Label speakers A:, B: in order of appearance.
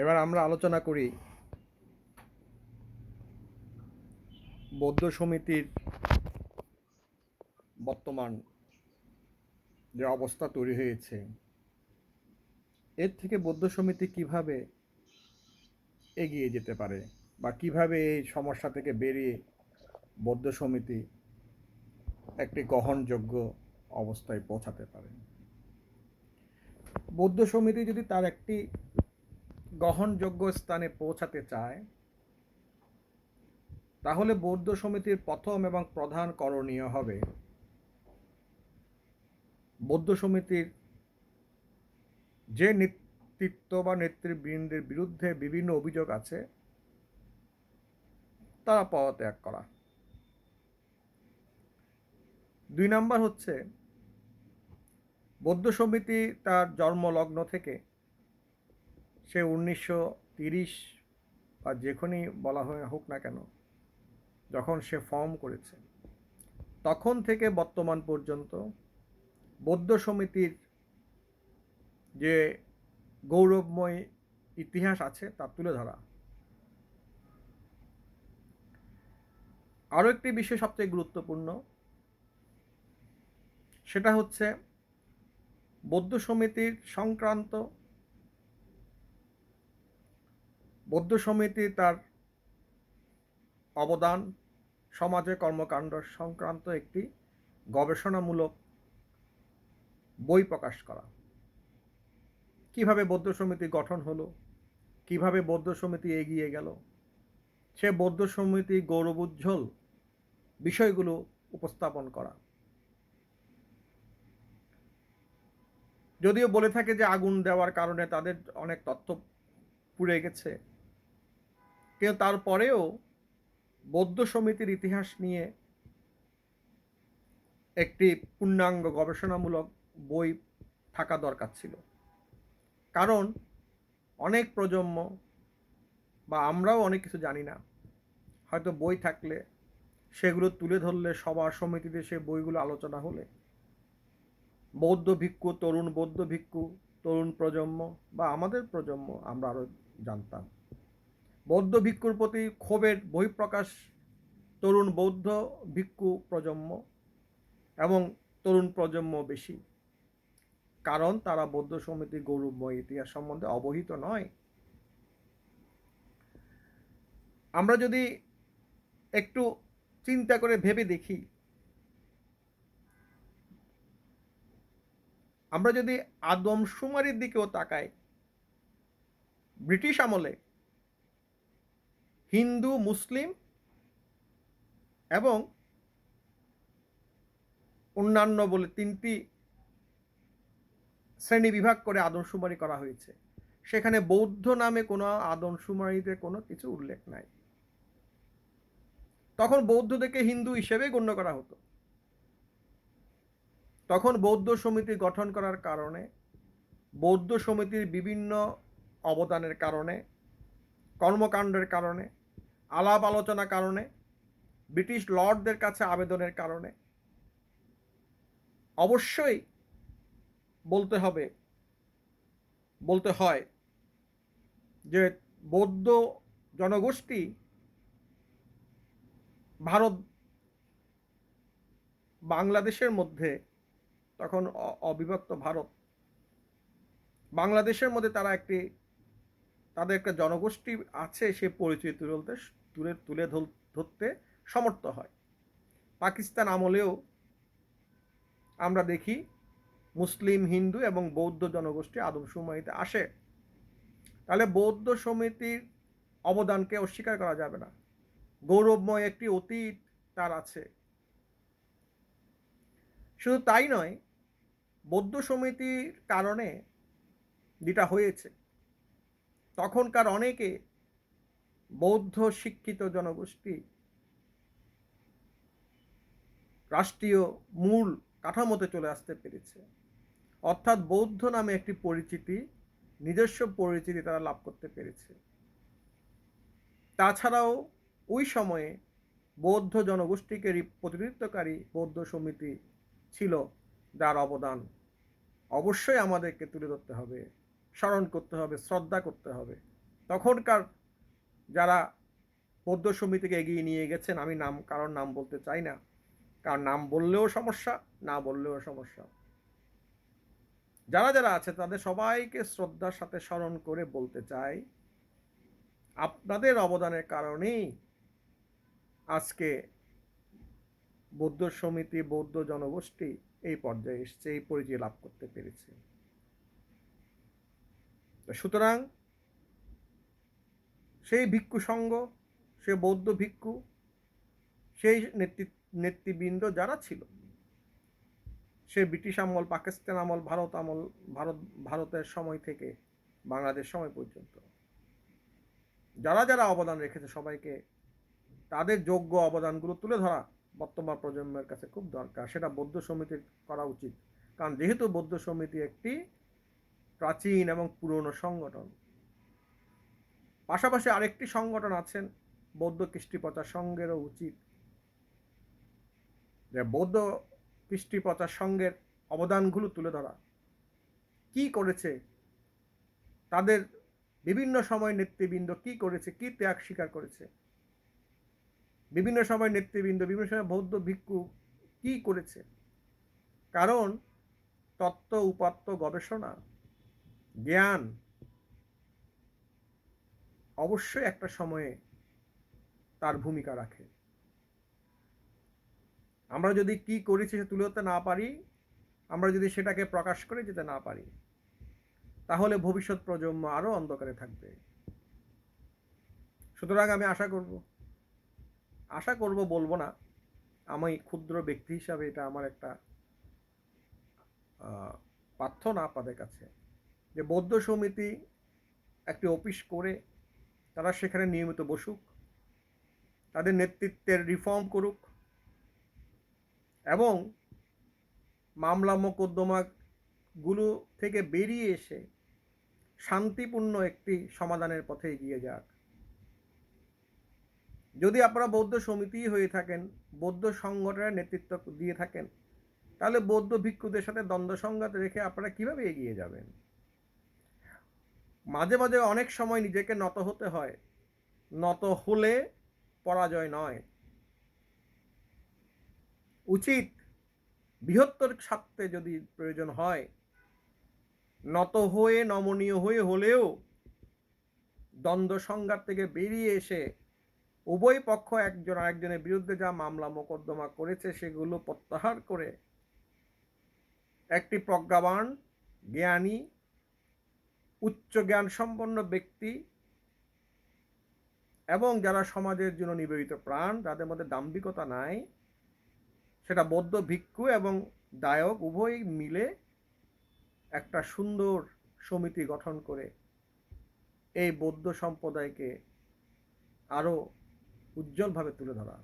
A: এবার আমরা আলোচনা করি বৌদ্ধ সমিতির বর্তমান যে অবস্থা তৈরি হয়েছে, এর থেকে বৌদ্ধ সমিতি কীভাবে এগিয়ে যেতে পারে বা কীভাবে এই সমস্যা থেকে বেরিয়ে বৌদ্ধ সমিতি একটি গ্রহণযোগ্য অবস্থায় পৌঁছাতে পারে? বৌদ্ধ সমিতি যদি তার একটি গ্রহণযোগ্য স্থানে পৌঁছাতে চায়, তাহলে বৌদ্ধ সমিতির প্রথম এবং প্রধান করণীয় হবে বৌদ্ধ সমিতির যে নেতৃত্ব বা নেতৃবৃন্দের বিরুদ্ধে বিভিন্ন অভিযোগ আছে, তারা পদত্যাগ করা। দুই নাম্বার হচ্ছে, বৌদ্ধ সমিতি তার জন্মলগ্ন থেকে সে উনিশশো তিরিশ বা যেখানেই বলা হয় হোক না কেন, যখন সে ফর্ম করেছে, তখন থেকে বর্তমান পর্যন্ত বৌদ্ধ সমিতির যে গৌরবময় ইতিহাস আছে তা তুলে ধরা। আরও একটি বিষয় সবচেয়ে গুরুত্বপূর্ণ, সেটা হচ্ছে বৌদ্ধ সমিতির সংক্রান্ত বৌদ্ধ সমিতি তার অবদান সমাজে কর্মকাণ্ড সংক্রান্ত একটি গবেষণামূলক বই প্রকাশ করা। কীভাবে বৌদ্ধ সমিতি গঠন হলো? কীভাবে বৌদ্ধ সমিতি এগিয়ে গেল? সে বৌদ্ধ সমিতি গৌরবোজ্জ্বল বিষয়গুলো উপস্থাপন করা। যদিও বলে থাকে যে আগুন দেওয়ার কারণে তাদের অনেক তথ্য পুড়ে গেছে কিন্তু তারপরেও বৌদ্ধ সমিতির ইতিহাস নিয়ে একটি পূর্ণাঙ্গ গবেষণামূলক বই থাকা দরকার ছিল। কারণ অনেক প্রজন্ম বা আমরাও অনেক কিছু জানি না। হয়তো বই থাকলে সেগুলো তুলে ধরলে সবার সমিতিতে সে বইগুলো আলোচনা হলে। বৌদ্ধ ভিক্ষু, তরুণ বৌদ্ধ ভিক্ষু, তরুণ প্রজন্ম বা আমাদের প্রজন্ম আমরা আরও জানতাম। বৌদ্ধ ভিক্ষুর প্রতি ক্ষোভের বহিঃপ্রকাশ, তরুণ বৌদ্ধ ভিক্ষু প্রজন্ম এবং তরুণ প্রজন্ম বেশি। কারণ তারা বৌদ্ধ সমিতির গৌরবময় ইতিহাস সম্বন্ধে অবহিত নয়। আমরা যদি একটু চিন্তা করে ভেবে দেখি, আমরা যদি আদমশুমারির দিকেও তাকাই, ব্রিটিশ আমলে হিন্দু, মুসলিম এবং অন্যান্য বলে তিনটি শ্রেণি বিভাগ করে আদমশুমারি করা হয়েছে। সেখানে বৌদ্ধ নামে কোনো আদমশুমারিতে কোনো কিছু উল্লেখ নাই। তখন বৌদ্ধদেরকে হিন্দু হিসেবে গণ্য করা হতো। তখন বৌদ্ধ সমিতি গঠন করার কারণে, বৌদ্ধ সমিতির বিভিন্ন অবদানের কারণে, কর্মকাণ্ডের কারণে আলাপ আলোচনার কারণে, ব্রিটিশ লর্ডদের কাছে আবেদনের কারণে। অবশ্যই বলতে হবে, বলতে হয় যে বৌদ্ধ জনগোষ্ঠী ভারত বাংলাদেশের মধ্যে, তখন অবিভক্ত ভারত, বাংলাদেশের মধ্যে তারা একটি তাদের একটা জনগোষ্ঠী আছে, সে পরিচয় তুলতে তুলে তুলে ধরতে সমর্থ হয়। পাকিস্তান আমলেও আমরা দেখি মুসলিম, হিন্দু এবং বৌদ্ধ জনগোষ্ঠী আদমশুমারিতে আসে। তাহলে বৌদ্ধ সমিতির অবদানকে অস্বীকার করা যাবে না। গৌরবময় একটি অতীত তার আছে। শুধু তাই নয়, বৌদ্ধ সমিতির কারণে যেটা হয়েছে তখনকার অনেকে বৌদ্ধ শিক্ষিত জনগোষ্ঠী রাষ্ট্রীয় মূল কাঠামোতে চলে আসতে পেরেছে। অর্থাৎ বৌদ্ধ নামে একটি পরিচিতি, নিজস্ব পরিচিতি তারা লাভ করতে পেরেছে। তাছাড়াও ওই সময়ে বৌদ্ধ জনগোষ্ঠীকে প্রতিনিধিত্বকারী বৌদ্ধ সমিতি ছিল যার অবদান অবশ্যই আমাদেরকে তুলে ধরতে হবে। স্মরণ করতে হবে, শ্রদ্ধা করতে হবে। তখনকার যারা বৌদ্ধ সমিতিকে এগিয়ে নিয়ে গেছেন, আমি নাম, কারোর নাম বলতে চাই না। কারণ নাম বললেও সমস্যা, না বললেও সমস্যা। যারা যারা আছে, তাদের সবাইকে শ্রদ্ধার সাথে স্মরণ করে বলতে চাই, আপনাদের অবদানের কারণেই আজকে বৌদ্ধ সমিতি, বৌদ্ধ জনগোষ্ঠী এই পর্যায়ে এসছে, এই পরিচয় লাভ করতে পেরেছে। সুতরাং সেই ভিক্ষু সঙ্গ, সে বৌদ্ধ ভিক্ষু, সেই নেতৃ, নেতৃবৃন্দ যারা ছিল, সে ব্রিটিশ আমল, পাকিস্তান আমল, ভারত আমল, ভারত, ভারতের সময় থেকে বাংলাদেশ সময় পর্যন্ত, যারা যারা অবদান রেখেছে সবাইকে, তাদের যোগ্য অবদানগুলো তুলে ধরা বর্তমান প্রজন্মের কাছে খুব দরকার। সেটা বৌদ্ধ সমিতির করা উচিত। কারণ যেহেতু বৌদ্ধ সমিতি একটি প্রাচীন এবং পুরনো সংগঠন। পাশাপাশি আরেকটি সংগঠন আছেন, বৌদ্ধ কৃষ্টি প্রচার সংঘেরও উচিত। যে বৌদ্ধ কৃষ্টি প্রচার সংঘের অবদানগুলো তুলে ধরা। কি করেছে? তাদের বিভিন্ন সময় নেতৃবৃন্দ কি করেছে? কি ত্যাগ স্বীকার করেছে? বিভিন্ন সময় নেতৃবৃন্দ, বিভিন্ন সময় বৌদ্ধ ভিক্ষু কি করেছে? কারণ তত্ত্ব, উপাত্ত, গবেষণা জ্ঞান অবশ্যই একটা সময়ে তার ভূমিকা রাখে। আমরা যদি কি করেছি সে তুলে ধরতে না পারি, আমরা যদি সেটাকে প্রকাশ করে যেতে না পারি, তাহলে ভবিষ্যৎ প্রজন্ম আরও অন্ধকারে থাকবে। সুতরাং আমি আশা করব আশা করব বলব না, আমি ক্ষুদ্র ব্যক্তি হিসাবে এটা আমার একটা প্রার্থনা আপনাদের কাছে। যে বৌদ্ধ সমিতি একটি অফিস করে তারা সেখানে নিয়মিত বসুক, তাদের নেতৃত্বের রিফর্ম করুক এবং মামলা মোকদ্দমাগুলো থেকে বেরিয়ে এসে শান্তিপূর্ণ একটি সমাধানের পথে এগিয়ে যাক। যদি আপনারা বৌদ্ধ সমিতি হয়ে থাকেন, বৌদ্ধ সংগঠনের নেতৃত্ব দিয়ে থাকেন, তাহলে বৌদ্ধ ভিক্ষুদের সাথে দ্বন্দ্ব সংঘাত রেখে আপনারা কীভাবে এগিয়ে যাবেন? মাঝে মাঝে অনেক সময় নিজেকে নত হতে হয়। নত হলে পরাজয় নয়। উচিত বৃহত্তর স্বার্থে যদি প্রয়োজন হয়, নত হয়ে, নমনীয় হয়ে হলেও দ্বন্দ্ব সংঘাত থেকে বেরিয়ে এসে উভয় পক্ষ একজন আরেকজনের বিরুদ্ধে যা মামলা মোকদ্দমা করেছে সেগুলো প্রত্যাহার করে একটি প্রজ্ঞাবান, জ্ঞানী উচ্চ জ্ঞান সম্পন্ন ব্যক্তি এবং যারা সমাজের জন্য নিবেদিত প্রাণ, যাদের মধ্যে দাম্ভিকতা নাই, সেটা বৌদ্ধ ভিক্ষু এবং দায়ক উভয়ই মিলে একটা সুন্দর সমিতি গঠন করে এই বৌদ্ধ সম্প্রদায়কে আরও উজ্জ্বলভাবে তুলে ধরা।